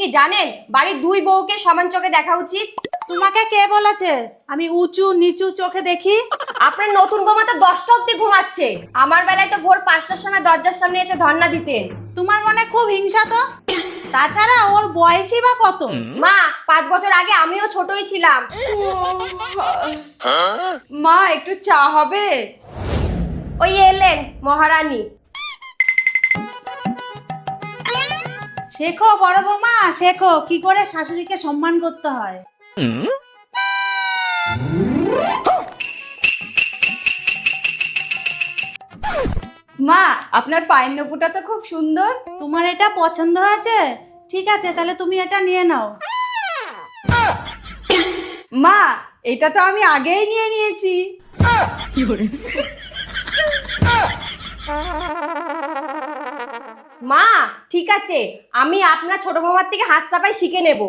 কি জানেন বাড়ির দুই বউকে সমান চোখে দেখা উচিত? তোমাকে কে বলেছে? আমি উঁচু নিচু চোখে দেখি। আপনার নতুন বৌমা তো দশটা অব্দি ঘুমাচ্ছে। আমার বেলায় তো ভোর পাঁচটার সময় দরজার সামনে এসে ধর্ণা দিতেন। তোমার মনে খুব হিংসা তো? তাছাড়া ওর বয়সই বা কত? মা পাঁচ বছর আগে আমিও ছোটই ছিলাম। মা একটু চা হবে? ওই এলেন মহারানী। শেখো বড় বৌমা, শেখো। কি করে শাশুড়িকে সম্মান করতে হয়? মা, আপনার পায়ের নপুটা তো খুব সুন্দর। তোমার এটা পছন্দ হয়েছে? ঠিক আছে, তাহলে তুমি এটা নিয়ে নাও। মা, এটা তো আমি আগেই নিয়ে নিয়েছি। মা ঠিক আছে আমি আপনার ছোট মামার থেকে হাত সাফাই শিখে নেব।